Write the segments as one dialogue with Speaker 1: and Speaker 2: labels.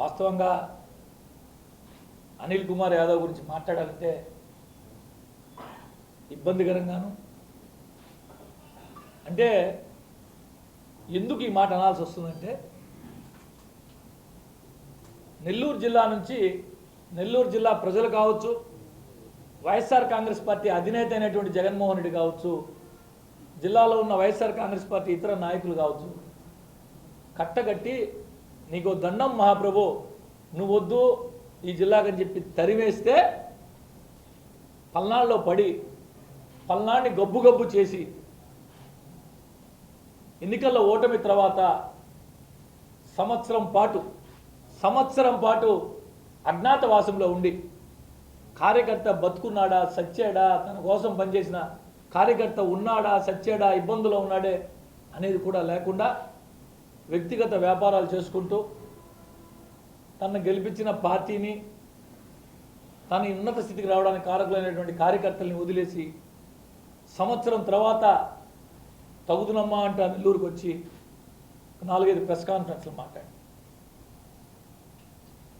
Speaker 1: వాస్తవంగా అనిల్ కుమార్ యాదవ్ గురించి మాట్లాడాలంటే ఇబ్బందికరంగాను. అంటే ఎందుకు ఈ మాట అనాల్సి వస్తుందంటే నెల్లూరు జిల్లా నుంచి నెల్లూరు జిల్లా ప్రజలు కావచ్చు వైఎస్ఆర్ కాంగ్రెస్ పార్టీ అధినేత అయినటువంటి జగన్మోహన్ రెడ్డి కావచ్చు జిల్లాలో ఉన్న వైఎస్ఆర్ కాంగ్రెస్ పార్టీ ఇతర నాయకులు కావచ్చు కట్టగట్టి నీకు దండం మహాప్రభు నువ్వు వద్దు ఈ జిల్లాకని చెప్పి తరివేస్తే పల్నాడులో పడి పల్నాడిని గబ్బు గబ్బు చేసి ఎన్నికల్లో ఓటమి తర్వాత సంవత్సరం పాటు సంవత్సరం పాటు అజ్ఞాతవాసంలో ఉండి కార్యకర్త బతుకున్నాడా సచ్చాడా తన కోసం పనిచేసిన కార్యకర్త ఉన్నాడా సచ్చాడా ఇబ్బందులో ఉన్నాడే అనేది కూడా లేకుండా వ్యక్తిగత వ్యాపారాలు చేసుకుంటూ తనను గెలిపించిన పార్టీని తన ఉన్నత స్థితికి రావడానికి కారకులైనటువంటి కార్యకర్తల్ని వదిలేసి సంవత్సరం తర్వాత తగుదునమ్మా అంటే నెల్లూరుకు వచ్చి నాలుగైదు ప్రెస్ కాన్ఫరెన్స్లు మాట్లాడి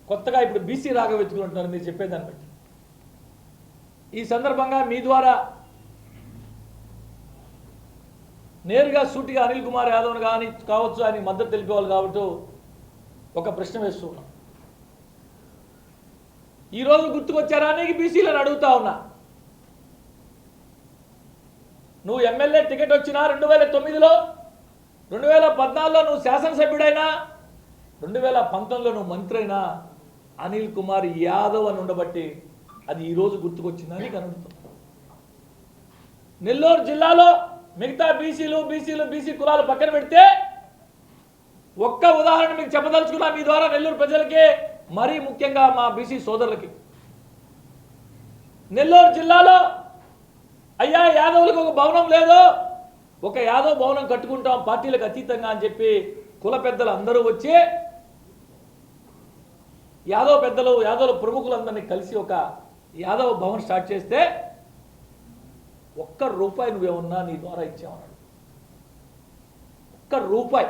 Speaker 1: కొత్తగా ఇప్పుడు బీసీ రాగవెత్తుకుంటున్నారు మీరు చెప్పేదాన్ని బట్టి. ఈ సందర్భంగా మీ ద్వారా నేరుగా సూటిగా అనిల్ కుమార్ యాదవ్ను కానీ కావచ్చు ఆయన మద్దతు తెలిపేవాళ్ళు కాబట్టి ఒక ప్రశ్న వేస్తున్నాం. ఈరోజు గుర్తుకొచ్చారా? నీకు బీసీలను అడుగుతా ఉన్నా. నువ్వు ఎమ్మెల్యే టికెట్ వచ్చినా రెండు వేల తొమ్మిదిలో రెండు వేల పద్నాలుగులో నువ్వు శాసనసభ్యుడైనా రెండు వేల పంతొమ్మిదిలో నువ్వు మంత్రి అయినా అనిల్ కుమార్ యాదవ్ అని ఉండబట్టి అది ఈరోజు గుర్తుకొచ్చిందని కనుడుతుంది నెల్లూరు జిల్లాలో మిగతా బీసీలు బీసీలు బీసీ కులాలు పక్కన పెడితే ఒక్క ఉదాహరణ మీకు చెప్పదలుచుకున్నా మీ ద్వారా నెల్లూరు ప్రజలకి మరీ ముఖ్యంగా మా బీసీ సోదరులకి. నెల్లూరు జిల్లాలో అయ్యా యాదవులకు ఒక భవనం లేదు. ఒక యాదవ్ భవనం కట్టుకుంటాం పార్టీలకు అతీతంగా అని చెప్పి కుల పెద్దలు అందరూ వచ్చి యాదవ్ పెద్దలు యాదవ్ ప్రముఖులందరినీ కలిసి ఒక యాదవ్ భవన్ స్టార్ట్ చేస్తే ఒక్క రూపాయి నువ్వేమన్నా నీ ద్వారా ఇచ్చామన్నాడు ఒక్క రూపాయి.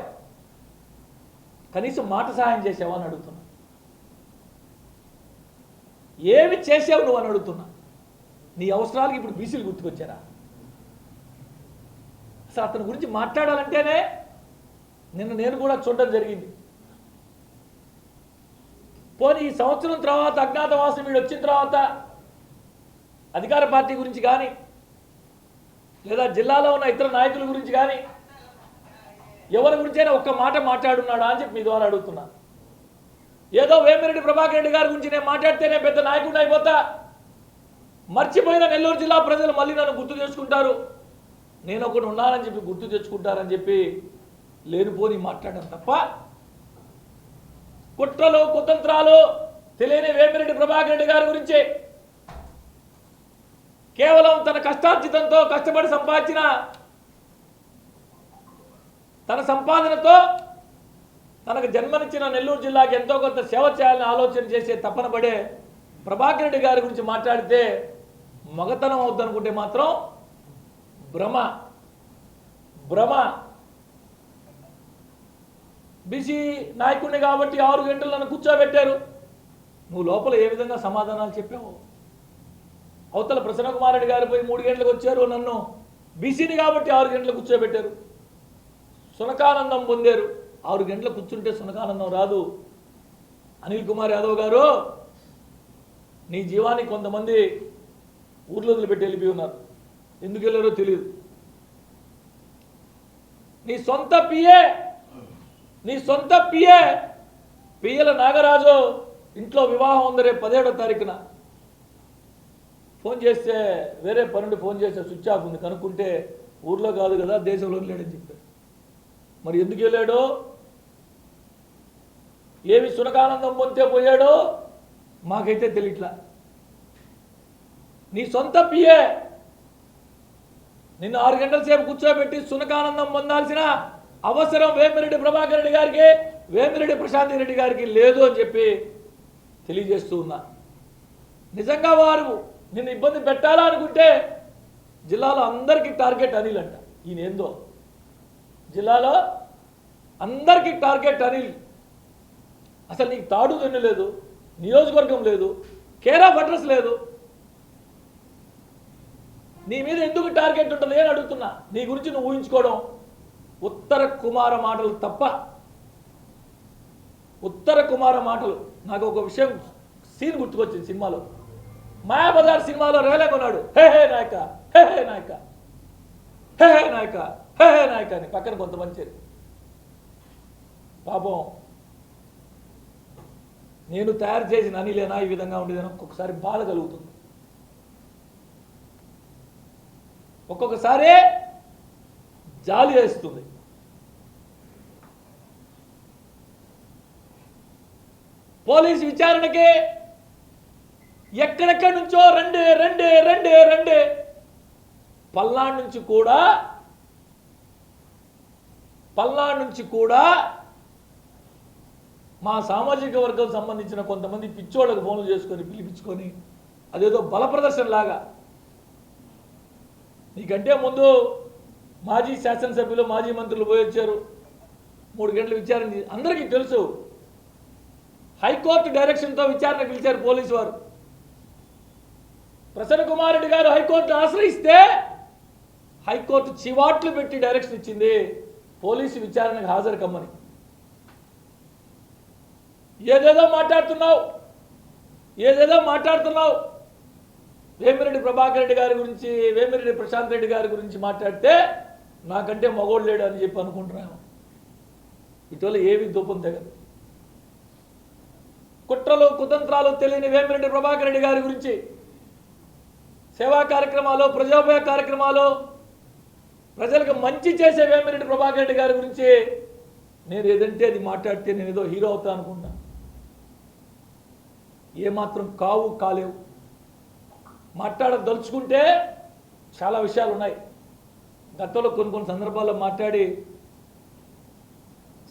Speaker 1: కనీసం మాట సహాయం చేసావా అని అడుగుతున్నా. ఏమి చేసావు నువ్వు అని అడుగుతున్నా. నీ అవసరాలకి ఇప్పుడు బీసీలు గుర్తుకొచ్చారా? అసలు అతని గురించి మాట్లాడాలంటేనే నిన్న నేను కూడా చూడడం జరిగింది. పోనీ ఈ సంవత్సరం తర్వాత అజ్ఞాతవాసం వీడు వచ్చిన తర్వాత అధికార పార్టీ గురించి కానీ లేదా జిల్లాలో ఉన్న ఇతర నాయకుల గురించి కానీ ఎవరి గురించైనా ఒక్క మాట మాట్లాడున్నాడా అని చెప్పి మీ ద్వారా అడుగుతున్నా. ఏదో వేమిరెడ్డి ప్రభాకర్ రెడ్డి గారి గురించి నేను మాట్లాడితేనే పెద్ద నాయకుడు అయిపోతా. మర్చిపోయిన నెల్లూరు జిల్లా ప్రజలు మళ్ళీ నన్ను గుర్తు చేసుకుంటారు నేను ఒకటి ఉన్నానని చెప్పి గుర్తు తెచ్చుకుంటారని చెప్పి లేనిపోని మాట్లాడడం తప్ప కుట్రలు కుతంత్రాలు తెలియని వేమిరెడ్డి ప్రభాకర్ రెడ్డి గారి గురించి కేవలం తన కష్టార్జితంతో కష్టపడి సంపాదించిన తన సంపాదనతో తనకు జన్మనిచ్చిన నెల్లూరు జిల్లాకి ఎంతో కొంత సేవ చేయాలని ఆలోచన చేసే తపన పడే ప్రభాకర్ రెడ్డి గారి గురించి మాట్లాడితే మగతనం అవుద్దనుకుంటే మాత్రం భ్రమ. భ్రమ. బీసీ నాయకుడిని కాబట్టి ఆరు గంటలు నన్ను కూర్చోబెట్టారు. నువ్వు లోపల ఏ విధంగా సమాధానాలు చెప్పావు? అవతల ప్రసన్నకుమారెడ్డి గారు పోయి మూడు గంటలకు వచ్చారు నన్ను. బీసీని కాబట్టి ఆరు గంటలకు కూర్చోబెట్టారు. సునకానందం పొందారు. ఆరు గంటలకు కూర్చుంటే సునకానందం రాదు. అనిల్ కుమార్ యాదవ్ గారు నీ జీవాన్ని కొంతమంది ఊర్లో వదిలిపెట్టి వెళ్ళిపోయి ఉన్నారు. ఎందుకు వెళ్ళారో తెలియదు నీ సొంత పిఏ నీ సొంత పిఏ పియ్యల నాగరాజు ఇంట్లో వివాహం ఉంది రేపు పదిహేడో తారీఖున. ఫోన్ చేస్తే వేరే పనుండి ఫోన్ చేస్తే స్విచ్ ఆఫ్ ఉంది. కనుక్కుంటే ఊర్లో కాదు కదా దేశంలో లేడని చెప్పాడు. మరి ఎందుకు వెళ్ళాడు? ఏమి సునకానందం పొందితే పోయాడో మాకైతే తెలియట్లా నీ సొంత పిఏ నిన్ను ఆరు గంటల సేపు కూర్చోబెట్టి సునకానందం పొందాల్సిన అవసరం వేమిరెడ్డి ప్రభాకర్ రెడ్డి గారికి వేమిరెడ్డి ప్రశాంత్ రెడ్డి గారికి లేదు అని చెప్పి తెలియజేస్తూ ఉన్నా. నిజంగా వారు నిన్ను ఇబ్బంది పెట్టాలా అనుకుంటే జిల్లాలో అందరికీ టార్గెట్ అనిల్ అంట. ఈయన ఏందో? జిల్లాలో అందరికీ టార్గెట్ అనిల్. అసలు నీకు తాడు దన్ను లేదు నియోజకవర్గం లేదు కేర్ ఆఫ్ అడ్రస్ లేదు. నీ మీద ఎందుకు టార్గెట్ ఉంటుంది అని అడుగుతున్నా. నీ గురించి నువ్వు ఊహించుకోవడం ఉత్తర కుమార మాటలు తప్ప. ఉత్తర కుమార మాటలు. నాకు ఒక విషయం సీన్ గుర్తుకొచ్చింది సినిమాలో. మాయాబజార్ సినిమాలో రేలే కొన్నాడు. హే హే నాయక. హే హే నాయక. హే హే నాయక. హే హే నాయక అని పక్కన కొంతమంది చేరి. పాపం నేను తయారు చేసిన అనిలేనా ఈ విధంగా ఉండేదని ఒక్కొక్కసారి బాధ కలుగుతుంది. ఒక్కొక్కసారి జాలి వేస్తుంది. పోలీసు విచారణకి ఎక్కడెక్కడి నుంచో రెండు రెండు రెండు రెండు. పల్నాడు నుంచి కూడా పల్నాడు నుంచి కూడా మా సామాజిక వర్గం సంబంధించిన కొంతమంది పిచ్చోళ్ళకు ఫోన్లు చేసుకొని పిలిపించుకొని అదేదో బల లాగా. నీకంటే ముందు మాజీ శాసనసభ్యులు మాజీ మంత్రులు పోయి వచ్చారు. మూడు గంటలు విచారణ అందరికీ తెలుసు. హైకోర్టు డైరెక్షన్తో విచారణ పిలిచారు పోలీసు వారు. ప్రసన్న కుమార్ రెడ్డి గారు హైకోర్టు ఆశ్రయిస్తే హైకోర్టు చివాట్లు పెట్టి డైరెక్షన్ ఇచ్చింది పోలీసు విచారణకు హాజరు కమ్మని ఏదేదో మాట్లాడుతున్నావు ఏదేదో మాట్లాడుతున్నావు. వేమిరెడ్డి ప్రభాకర్ రెడ్డి గారి గురించి వేమిరెడ్డి ప్రశాంత్ రెడ్డి గారి గురించి మాట్లాడితే నాకంటే మగోడు లేడు అని చెప్పి అనుకుంటున్నాను. ఇటీవల ఏవి దూపం తెగదు. కుట్రలు కుతంత్రాలు తెలియని వేమిరెడ్డి ప్రభాకర్ రెడ్డి గారి గురించి సేవా కార్యక్రమాలు ప్రజోపయోగ కార్యక్రమాలు ప్రజలకు మంచి చేసే వేమిరెడ్డి ప్రభాకర్ రెడ్డి గారి గురించి నేను ఏదంటే అది మాట్లాడితే నేను ఏదో హీరో అవుతా అనుకున్నా ఏమాత్రం కావు కాలేవు. మాట్లాడదలుచుకుంటే చాలా విషయాలు ఉన్నాయి గతంలో కొన్ని కొన్ని సందర్భాల్లో మాట్లాడి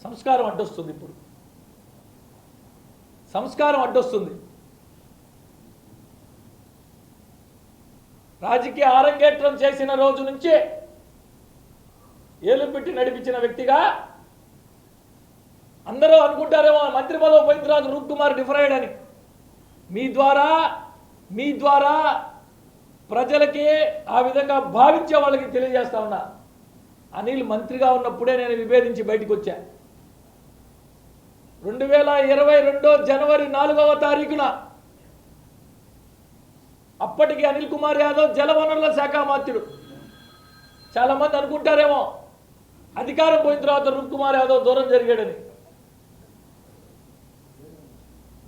Speaker 1: సంస్కారం అడ్డొస్తుంది ఇప్పుడు. సంస్కారం అడ్డొస్తుంది. రాజకీయ ఆరంగేట్రం చేసిన రోజు నుంచే ఏలు పెట్టి నడిపించిన వ్యక్తిగా అందరూ అనుకుంటారేమో మంత్రి పదవి పోయిన తర్వాత రూప్ కుమార్ డిఫరైడ్ అని మీ ద్వారా మీ ద్వారా ప్రజలకి ఆ విధంగా భావించే వాళ్ళకి తెలియజేస్తా ఉన్నా. అనిల్ మంత్రిగా ఉన్నప్పుడే నేను విభేదించి బయటకు వచ్చా. రెండు వేల ఇరవై రెండో జనవరి నాలుగవ తారీఖున అప్పటికి అనిల్ కుమార్ యాదవ్ జలవనరుల శాఖ మంత్రుడు చాలా మంది అనుకుంటారేమో అధికారం పోయిన తర్వాత రూప్ కుమార్ యాదవ్ దూరం జరిగాడని.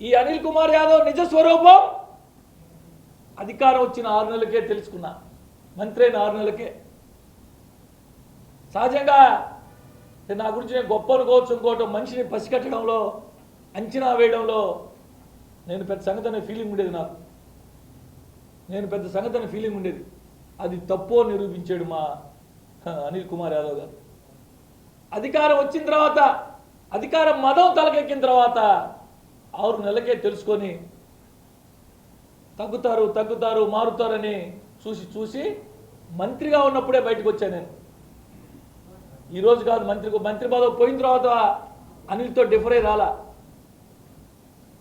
Speaker 1: ఈ అనిల్ కుమార్ యాదవ్ నిజ స్వరూపం? అధికారం వచ్చిన ఆరు నెలలకే తెలుసుకున్నా. మంత్రి అయిన ఆరు నెలలకే. సహజంగా నా గురించి నేను గొప్ప అనుకోవచ్చు ఇంకోటి మనిషిని పసికట్టడంలో అంచనా వేయడంలో నేను పెద్ద సంగతి అనే ఫీలింగ్ ఉండేది నాకు. నేను పెద్ద సంగతి అనే ఫీలింగ్ ఉండేది. అది తప్పు నిరూపించాడు మా అనిల్ కుమార్ యాదవ్ గారు. అధికారం వచ్చిన తర్వాత అధికారం మదం తలకెక్కిన తర్వాత ఆరు నెలలకే తెలుసుకొని తగ్గుతారు తగ్గుతారు మారుతారని చూసి చూసి మంత్రిగా ఉన్నప్పుడే బయటకు వచ్చాను నేను. ఈరోజు కాదు మంత్రి మంత్రి పదవి పోయిన తర్వాత అనిల్తో డిఫర్ అయి రాలా.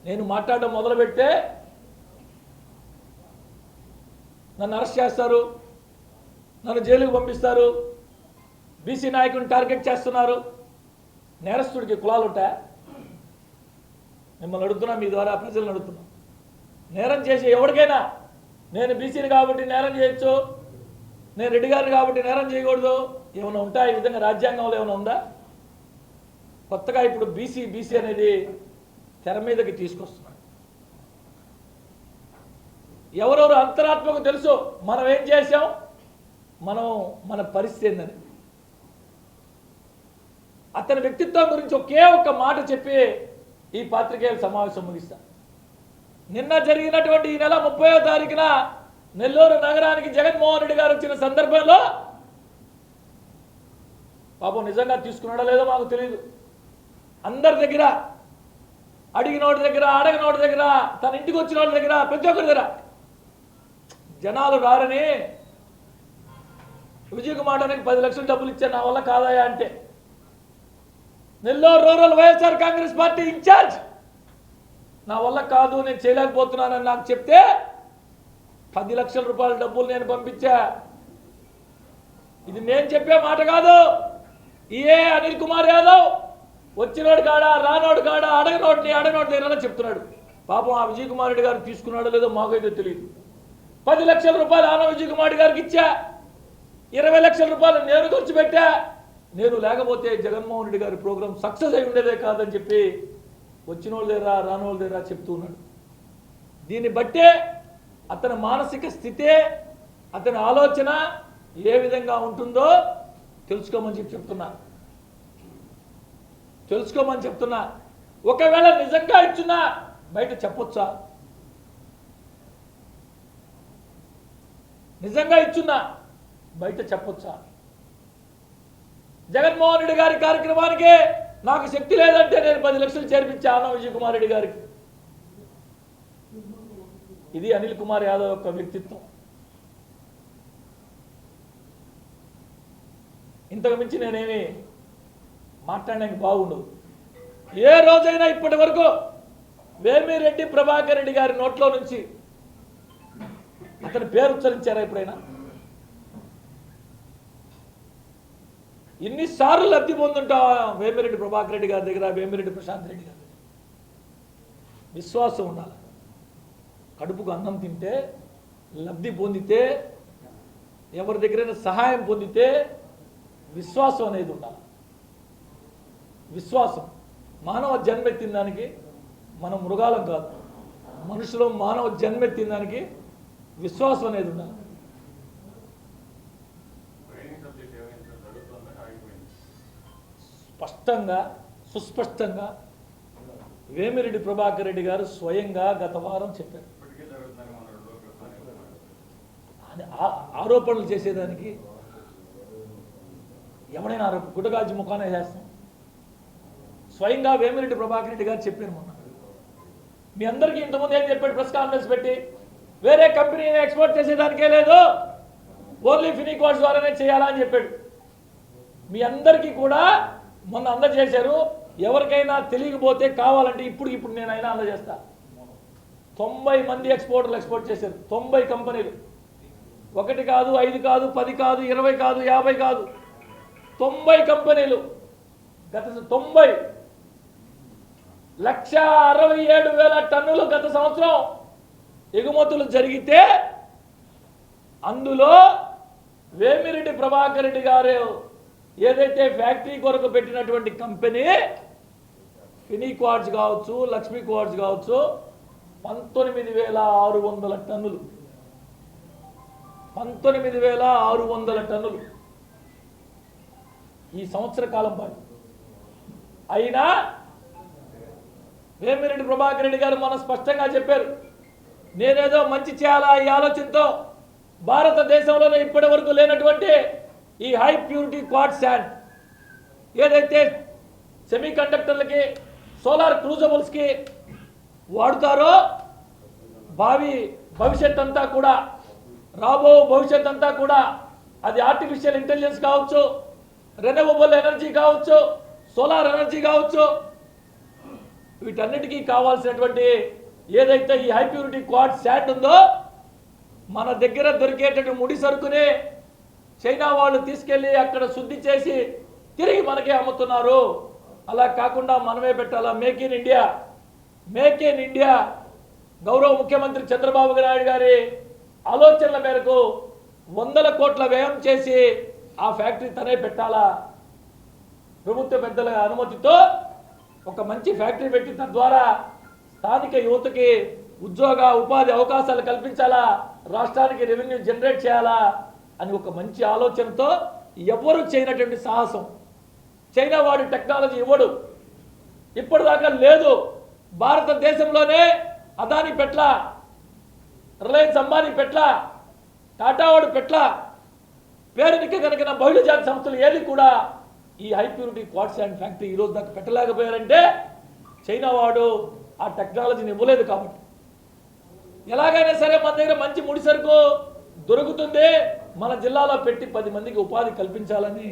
Speaker 1: నేను మాట్లాడడం మొదలు పెడితే నన్ను అరెస్ట్ చేస్తారు. నన్ను జైలుకు పంపిస్తారు. బీసీ నాయకుని టార్గెట్ చేస్తున్నారు. నేరస్తుడికి కులాలు ఉంటాయా? మిమ్మల్ని అడుగుతున్నా మీ ద్వారా ప్రజలను అడుగుతున్నా. నేరం చేసే ఎవరికైనా నేను బీసీని కాబట్టి నేరం చేయొచ్చు నేను రెడ్డి గారిని కాబట్టి నేరం చేయకూడదు ఏమైనా ఉంటా ఈ విధంగా రాజ్యాంగంలో ఏమైనా ఉందా? కొత్తగా ఇప్పుడు బీసీ బీసీ అనేది తెర మీదకి తీసుకొస్తున్నారు. ఎవరెవరు అంతరాత్మకు తెలుసు మనం ఏం చేసాం మనం మన పరిస్థితి ఏందని. అతని వ్యక్తిత్వం గురించి ఒకే ఒక్క మాట చెప్పి ఈ పాత్రికేయుల సమావేశం ముగిస్తా. నిన్న జరిగినటువంటి ఈ నెల ముప్పయో తారీఖున నెల్లూరు నగరానికి జగన్మోహన్ రెడ్డి గారు వచ్చిన సందర్భంలో పాపం నిజంగా తీసుకున్నాడో లేదో మాకు తెలియదు అందరి దగ్గర అడిగినోడి దగ్గర అడగనోడి దగ్గర తన ఇంటికి వచ్చిన వాళ్ళ దగ్గర ప్రతి ఒక్కరి దగ్గర జనాలు రారని విజయ్ కుమార్ అనేది పది లక్షలు డబ్బులు ఇచ్చారు నా వల్ల కాదాయా అంటే. Nellore rural YSR Congress party incharge. నా వల్ల కాదు నేను చేయలేకపోతున్నానని నాకు చెప్తే పది లక్షల రూపాయల డబ్బులు నేను పంపించా. ఇది నేను చెప్పే మాట కాదు. ఏ అనిల్ కుమార్ యాదవ్ వచ్చినోడు కాడా రానోడు కాడా అడగనోడిని అడగనోడు లేరని చెప్తున్నాడు. పాపం ఆ విజయ్ కుమార్ రెడ్డి గారు తీసుకున్నాడో లేదో మాకైతే తెలియదు. పది లక్షల రూపాయలు ఆన కుమార్ గారికి ఇచ్చా. ఇరవై లక్షల రూపాయలు నేను ఖర్చు పెట్టా. నేను లేకపోతే జగన్మోహన్ రెడ్డి గారి ప్రోగ్రాం సక్సెస్ అయి ఉండేదే కాదని చెప్పి వచ్చిన వాళ్ళు లేరా రాని వాళ్ళు చెప్తూ ఉన్నాడు. దీన్ని బట్టే అతని మానసిక స్థితే అతని ఆలోచన ఏ విధంగా ఉంటుందో తెలుసుకోమని చెప్పి చెప్తున్నా. తెలుసుకోమని చెప్తున్నా. ఒకవేళ నిజంగా ఇచ్చున్నా బయట చెప్పొచ్చా? నిజంగా ఇచ్చున్నా? బయట చెప్పొచ్చా? జగన్మోహన్ రెడ్డి గారి కార్యక్రమానికే నాకు శక్తి లేదంటే నేను పది లక్షలు చేర్పించా అన్న విజయ్ కుమార్ రెడ్డి గారికి. ఇది అనిల్ కుమార్ యాదవ్ యొక్క వ్యక్తిత్వం. ఇంతకు మించి నేనేమి మాట్లాడడానికి బాగుండదు. ఏ రోజైనా ఇప్పటి వరకు వేమిరెడ్డి ప్రభాకర్ రెడ్డి గారి నోట్లో నుంచి అతని పేరు ఉచ్చరించారా ఎప్పుడైనా? ఇన్నిసార్లు లబ్ధి పొందుంటావా వేమిరెడ్డి ప్రభాకర్ రెడ్డి గారి దగ్గర వేమిరెడ్డి ప్రశాంత్ రెడ్డి గారి దగ్గర. విశ్వాసం ఉండాలి. కడుపుకు అన్నం తింటే లబ్ధి పొందితే ఎవరి దగ్గరైనా సహాయం పొందితే విశ్వాసం అనేది ఉండాలి. విశ్వాసం. మానవ జన్మెత్తిన దానికి మనం మృగాలం కాదు. మనుషులు మానవ జన్మెత్తిన దానికి విశ్వాసం అనేది ఉండాలి. స్పష్టంగా సుస్పష్టంగా వేమిరెడ్డి ప్రభాకర్ రెడ్డి గారు స్వయంగా గత వారం చెప్పారు. ఆరోపణలు చేసేదానికి ఎవడైనా ఆరోపణ గుడ్డగాజు ముఖానే చేస్తాం స్వయంగా వేమిరెడ్డి ప్రభాకర్ రెడ్డి గారు చెప్పారు మొన్న. మీ అందరికీ ఇంతకుముందు ఏం చెప్పాడు? ప్రెస్ కాన్ఫరెన్స్ పెట్టి వేరే కంపెనీని ఎక్స్పోర్ట్ చేసేదానికే లేదు. ఓన్లీ ఫినిక్వాడ్స్ ద్వారానే చేయాలని చెప్పాడు. మీ అందరికీ కూడా మొన్న అందజేశారు ఎవరికైనా తెలియకపోతే కావాలంటే ఇప్పుడు ఇప్పుడు నేనైనా అందజేస్తా. తొంభై మంది ఎక్స్పోర్టర్లు ఎక్స్పోర్ట్ చేశారు తొంభై కంపెనీలు. ఒకటి కాదు ఐదు కాదు పది కాదు ఇరవై కాదు యాభై కాదు. తొంభై కంపెనీలు. గత తొంభై. లక్ష అరవై ఏడు వేల టన్నులు గత సంవత్సరం. ఎగుమతులు జరిగితే అందులో వేమిరెడ్డి ప్రభాకర్ రెడ్డి గారు ఏదైతే ఫ్యాక్టరీ కొరకు పెట్టినటువంటి కంపెనీ ఫినీ క్వార్డ్స్ కావచ్చు లక్ష్మీ క్వార్డ్స్ కావచ్చు పంతొమ్మిది వేల ఆరు వందల టన్నులు. పంతొమ్మిది వేల ఆరు వందల టన్నులు. ఈ సంవత్సర కాలం పాటు. అయినా వేమిరెడ్డి ప్రభాకర్ రెడ్డి గారు మన స్పష్టంగా చెప్పారు. నేనేదో మంచి చేయాలా ఈ ఆలోచనతో భారతదేశంలోనే ఇప్పటి వరకు లేనటువంటి ఈ హై ప్యూరిటీ క్వాడ్ శాండ్ ఏదైతే సెమీ కండక్టర్లకి సోలార్ క్రూజబుల్స్కి వాడుతారో భావి భవిష్యత్ అంతా కూడా రాబో భవిష్యత్ అంతా కూడా అది ఆర్టిఫిషియల్ ఇంటెలిజెన్స్ కావచ్చు రెన్యూవబుల్ ఎనర్జీ కావచ్చు సోలార్ ఎనర్జీ కావచ్చు వీటన్నిటికీ కావాల్సినటువంటి ఏదైతే ఈ హై ప్యూరిటీ క్వాడ్ శాండ్ ఉందో మన దగ్గర దొరికేటటువంటి ముడి సరుకుని చైనా వాళ్ళు తీసుకెళ్ళి అక్కడ శుద్ధి చేసి తిరిగి మనకే అమ్ముతున్నారు. అలా కాకుండా మనమే పెట్టాలా? Make in India make in India గౌరవ ముఖ్యమంత్రి చంద్రబాబు నాయుడు గారి ఆలోచనల మేరకు వందల కోట్ల వ్యయం చేసి ఆ ఫ్యాక్టరీ తనే పెట్టాలా? ప్రభుత్వ పెద్దల అనుమతితో ఒక మంచి ఫ్యాక్టరీ పెట్టి తద్వారా స్థానిక యువతకి ఉద్యోగ ఉపాధి అవకాశాలు కల్పించాలా? రాష్ట్రానికి రెవెన్యూ జనరేట్ చేయాలా? అని ఒక మంచి ఆలోచనతో ఎవరు చేయనటువంటి సాహసం? చైనా వాడి టెక్నాలజీ ఇవ్వడు ఇప్పటిదాకా లేదు. భారతదేశంలోనే అదాని పెట్ల రిలయన్స్ అంబానీ పెట్ల టాటా వాడు పెట్ల. పేరునికి కనుక బహుళజాతి సంస్థలు ఏది కూడా ఈ high purity quartz and factory ఈ రోజు దాకా పెట్టలేకపోయారంటే చైనా వాడు ఆ టెక్నాలజీని ఇవ్వలేదు కాబట్టి. ఎలాగైనా సరే మన దగ్గర మంచి ముడి సరుకు దొరుకుతుంది మన జిల్లాలో పెట్టి పది మందికి ఉపాధి కల్పించాలని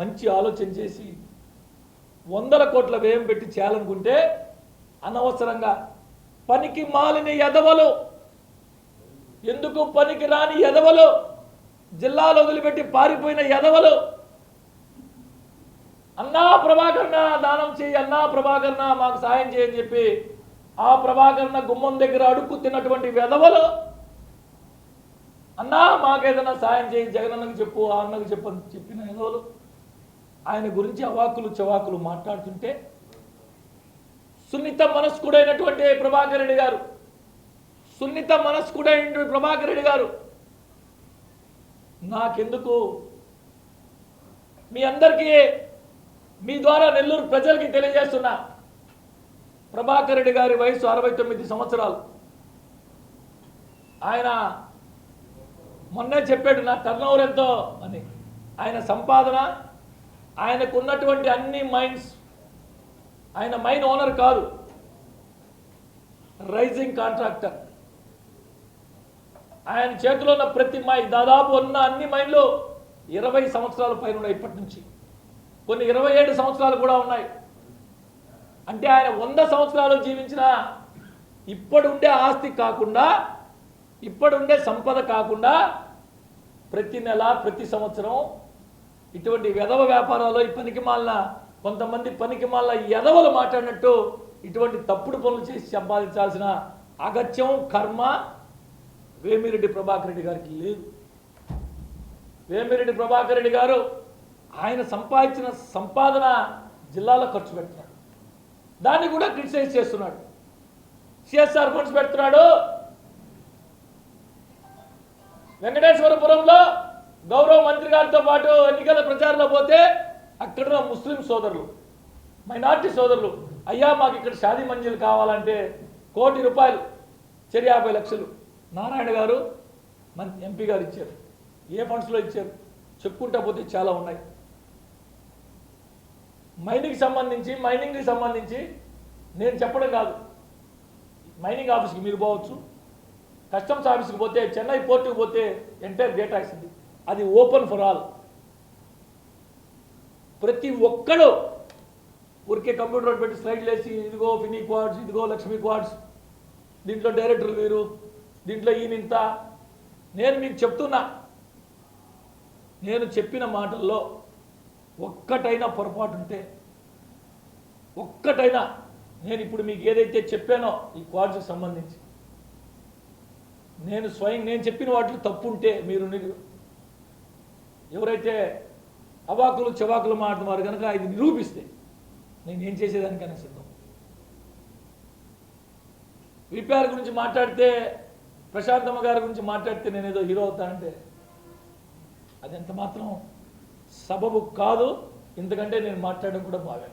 Speaker 1: మంచి ఆలోచన చేసి వందల కోట్ల వ్యయం పెట్టి చేయాలనుకుంటే అనవసరంగా పనికి మాలిన ఎదవలు. ఎందుకు పనికి రాని ఎదవలు? జిల్లాలో వదిలిపెట్టి పారిపోయిన ఎదవలు. అన్నా ప్రభాకరణ దానం చేయి అన్నా ప్రభాకరణ మాకు సాయం చేయని చెప్పి ఆ ప్రభాకరణ గుమ్మం దగ్గర అడుక్కు తిన్నటువంటి వెధవలు అన్నా మాకేదైనా సాయం చేయి జగనన్నకు చెప్పు ఆ అన్నకు చెప్పు చెప్పిన వెధవలు ఆయన గురించి అవాకులు చవాకులు మాట్లాడుతుంటే సున్నిత మనస్కుడైనటువంటి ప్రభాకర్ రెడ్డి గారు సున్నిత మనస్కుడైనటువంటి ప్రభాకర్ రెడ్డి గారు నాకెందుకు మీ అందరికీ మీ ద్వారా నెల్లూరు ప్రజలకి తెలియజేస్తున్నా ప్రభాకర్ రెడ్డి గారి వయసు అరవై తొమ్మిది సంవత్సరాలు. ఆయన మొన్నే చెప్పాడు నా టర్న్ ఓవర్ ఎంతో అని. ఆయన సంపాదన ఆయనకు ఉన్నటువంటి అన్ని మైండ్స్ ఆయన మైన్ ఓనర్ కాదు రైజింగ్ కాంట్రాక్టర్. ఆయన చేతిలో ఉన్న ప్రతి మై దాదాపు ఉన్న అన్ని మైన్లు ఇరవై సంవత్సరాల పైన ఉన్నాయి ఇప్పటి నుంచి. కొన్ని ఇరవై ఏడు సంవత్సరాలు కూడా ఉన్నాయి. అంటే ఆయన వంద సంవత్సరాలు జీవించిన ఇప్పుడుండే ఆస్తి కాకుండా ఇప్పుడుండే సంపద కాకుండా ప్రతి నెల ప్రతి సంవత్సరం ఇటువంటి వెధవ వ్యాపారాల్లో ఈ పనికి మాలిన కొంతమంది పనికి మాలిన ఎదవలు మాట్లాడినట్టు ఇటువంటి తప్పుడు పనులు చేసి సంపాదించాల్సిన అగత్యం కర్మ వేమిరెడ్డి ప్రభాకర్ రెడ్డి గారికి లేదు. వేమిరెడ్డి ప్రభాకర్ రెడ్డి గారు ఆయన సంపాదించిన సంపాదన జిల్లాలో ఖర్చు పెడుతున్నాడు దాన్ని కూడా క్రిటిసైజ్ చేస్తున్నాడు. సిఎస్ఆర్ ఫండ్స్ పెడుతున్నాడు. వెంకటేశ్వరపురంలో గౌరవ మంత్రి గారితో పాటు ఎన్నికల ప్రచారంలో పోతే అక్కడ ముస్లిం సోదరులు మైనార్టీ సోదరులు అయ్యా మాకు ఇక్కడ షాదీ మంజిల్ కావాలంటే కోటి రూపాయలు చెరి యాభై లక్షలు. నారాయణ గారు మంత్రి ఎంపీ గారు ఇచ్చారు. ఏ ఫండ్స్లో ఇచ్చారు? చెప్పుకుంటా పోతే చాలా ఉన్నాయి. మైనింగ్కి సంబంధించి మైనింగ్కి సంబంధించి నేను చెప్పడం కాదు. మైనింగ్ ఆఫీస్కి మీరు పోవచ్చు. కస్టమ్స్ ఆఫీస్కి పోతే చెన్నై పోర్టుకి పోతే ఎంటైర్ డేటా ఇస్తుంది. అది ఓపెన్ ఫర్ ఆల్ ప్రతి ఒక్కడు ఊరికే కంప్యూటర్ పెట్టి స్లైడ్లు వేసి ఇదిగో ఫినీ క్వార్డ్స్ ఇదిగో లక్ష్మీ క్వార్డ్స్ దీంట్లో డైరెక్టర్ వీరు దీంట్లో ఈయనింత నేను మీకు చెప్తున్నా నేను చెప్పిన మాటల్లో ఒక్కటైనా పొరపాటు ఉంటే ఒక్కటైనా నేను ఇప్పుడు మీకు ఏదైతే చెప్పానో ఈ క్వాడ్స్కి సంబంధించి నేను స్వయం నేను చెప్పిన వాటిలో తప్పు ఉంటే మీరు ఎవరైతే అవాకులు చవాకులు మాట్లాడుతున్నారు కనుక ఇది నిరూపిస్తే నేను ఏం చేసేదానికైనా సిద్ధం. విపిఆర్ గురించి మాట్లాడితే ప్రశాంతమ్మ గారి గురించి మాట్లాడితే నేను ఏదో హీరో అవుతానంటే అది ఎంత మాత్రం సబబు కాదు. ఇంతకంటే నేను మాట్లాడడం కూడా బాగా